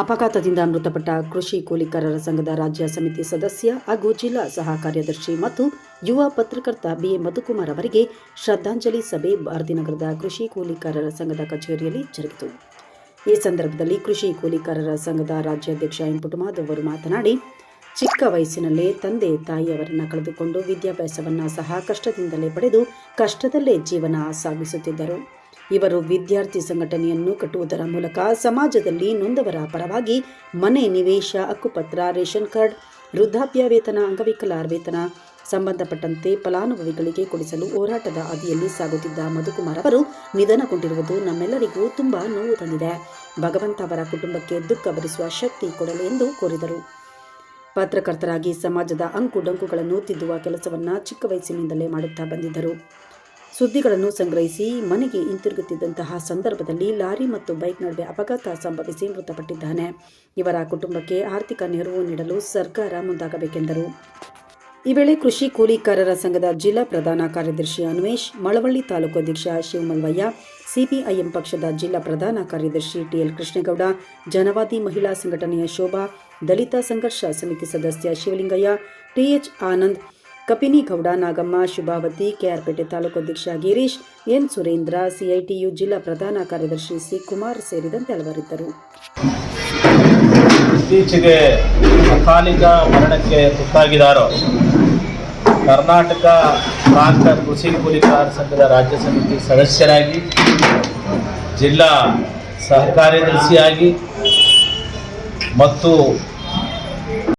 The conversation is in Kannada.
ಅಪಘಾತದಿಂದ ಮೃತಪಟ್ಟ ಕೃಷಿ ಕೂಲಿಕಾರರ ಸಂಘದ ರಾಜ್ಯ ಸಮಿತಿ ಸದಸ್ಯ ಹಾಗೂ ಜಿಲ್ಲಾ ಸಹ ಕಾರ್ಯದರ್ಶಿ ಮತ್ತು ಯುವ ಪತ್ರಕರ್ತ ಬಿ ಮಧುಕುಮಾರ್ ಅವರಿಗೆ ಶ್ರದ್ಧಾಂಜಲಿ ಸಭೆ ಭಾರತೀನಗರದ ಕೃಷಿ ಕೂಲಿಕಾರರ ಸಂಘದ ಕಚೇರಿಯಲ್ಲಿ ಜರುಗಿತು. ಈ ಸಂದರ್ಭದಲ್ಲಿ ಕೃಷಿ ಕೂಲಿಕಾರರ ಸಂಘದ ರಾಜ್ಯಾಧ್ಯಕ್ಷ ಎಂ ಪುಟುಮಾಧವ್ ಅವರು ಮಾತನಾಡಿ, ಚಿಕ್ಕ ವಯಸ್ಸಿನಲ್ಲೇ ತಂದೆ ತಾಯಿಯವರನ್ನು ಕಳೆದುಕೊಂಡು ವಿದ್ಯಾಭ್ಯಾಸವನ್ನು ಸಹ ಕಷ್ಟದಿಂದಲೇ ಪಡೆದು ಕಷ್ಟದಲ್ಲೇ ಜೀವನ ಸಾಗಿಸುತ್ತಿದ್ದರು. ಇವರು ವಿದ್ಯಾರ್ಥಿ ಸಂಘಟನೆಯನ್ನು ಕಟ್ಟುವುದರ ಮೂಲಕ ಸಮಾಜದಲ್ಲಿ ನೊಂದವರ ಪರವಾಗಿ ಮನೆ ನಿವೇಶ, ಹಕ್ಕುಪತ್ರ, ರೇಷನ್ ಕಾರ್ಡ್, ವೃದ್ಧಾಪ್ಯ ವೇತನ, ಅಂಗವಿಕಲಾರ ವೇತನ ಸಂಬಂಧಪಟ್ಟಂತೆ ಫಲಾನುಭವಿಗಳಿಗೆ ಕೊಡಿಸಲು ಹೋರಾಟದ ಅದಿಯಲ್ಲಿ ಸಾಗುತ್ತಿದ್ದ ಮಧುಕುಮಾರ್ ಅವರು ನಿಧನಗೊಂಡಿರುವುದು ನಮ್ಮೆಲ್ಲರಿಗೂ ತುಂಬಾ ನೋವು ತಂದಿದೆ. ಭಗವಂತ ಅವರ ಕುಟುಂಬಕ್ಕೆ ದುಃಖ ಭರಿಸುವ ಶಕ್ತಿ ಕೊಡಲಿ ಎಂದು ಕೋರಿದರು. ಪತ್ರಕರ್ತರಾಗಿ ಸಮಾಜದ ಅಂಕು ಡಂಕುಗಳನ್ನು ತಿದ್ದುವ ಕೆಲಸವನ್ನು ಚಿಕ್ಕ ವಯಸ್ಸಿನಿಂದಲೇ ಮಾಡುತ್ತಾ ಬಂದಿದ್ದರು. ಸುದ್ದಿಗಳನ್ನು ಸಂಗ್ರಹಿಸಿ ಮನೆಗೆ ಹಿಂತಿರುಗುತ್ತಿದ್ದಂತಹ ಸಂದರ್ಭದಲ್ಲಿ ಲಾರಿ ಮತ್ತು ಬೈಕ್ ನಡುವೆ ಅಪಘಾತ ಸಂಭವಿಸಿ ಮೃತಪಟ್ಟಿದ್ದಾನೆ. ಇವರ ಕುಟುಂಬಕ್ಕೆ ಆರ್ಥಿಕ ನೆರವು ನೀಡಲು ಸರ್ಕಾರ ಮುಂದಾಗಬೇಕೆಂದರು. ಈ ವೇಳೆ ಕೃಷಿ ಕೂಲಿಕಾರರ ಸಂಘದ ಜಿಲ್ಲಾ ಪ್ರಧಾನ ಕಾರ್ಯದರ್ಶಿ ಅನ್ವೇಶ್ ಮಳವಳ್ಳಿ ತಾಲೂಕು ಅಧ್ಯಕ್ಷ ಶಿವಮಲ್ವಯ್ಯ ಸಿಪಿಐಎಂ ಪಕ್ಷದ ಜಿಲ್ಲಾ ಪ್ರಧಾನ ಕಾರ್ಯದರ್ಶಿ ಟಿಎಲ್ ಕೃಷ್ಣೇಗೌಡ, ಜನವಾದಿ ಮಹಿಳಾ ಸಂಘಟನೆಯ ಶೋಭಾ, ದಲಿತ ಸಂಘರ್ಷ ಸಮಿತಿ ಸದಸ್ಯ ಶಿವಲಿಂಗಯ್ಯ, ಟಿಎಚ್ ಆನಂದ್ ಕಪಿನಿಗೌಡ ನಾಗಮ್ಮ, ಶುಭಾವತಿ, ಕೆಆರ್ಪೇಟೆ ತಾಲೂಕು ಅಧ್ಯಕ್ಷ ಗಿರೀಶ್, ಎನ್. ಸುರೇಂದ್ರ, ಸಿಐಟಿಯು ಜಿಲ್ಲಾ ಪ್ರಧಾನ ಕಾರ್ಯದರ್ಶಿ ಸಿ ಕುಮಾರ್ ಸೇರಿದಂತೆ ಹಲವರಿದ್ದರು. ಇತ್ತೀಚೆಗೆ ಅಕಾಲಿಕ ಮರಣಕ್ಕೆ ತುತ್ತಾಗಿದಾರೋ ಕರ್ನಾಟಕ ಪ್ರಾಂತ ಕೃಷಿ ಕೂಲಿಕಾರ ಸಂಘದ ರಾಜ್ಯ ಸಮಿತಿ ಸದಸ್ಯರಾಗಿ, ಜಿಲ್ಲಾ ಸಹಕಾರ್ಯದರ್ಶಿಯಾಗಿ, ಮತ್ತು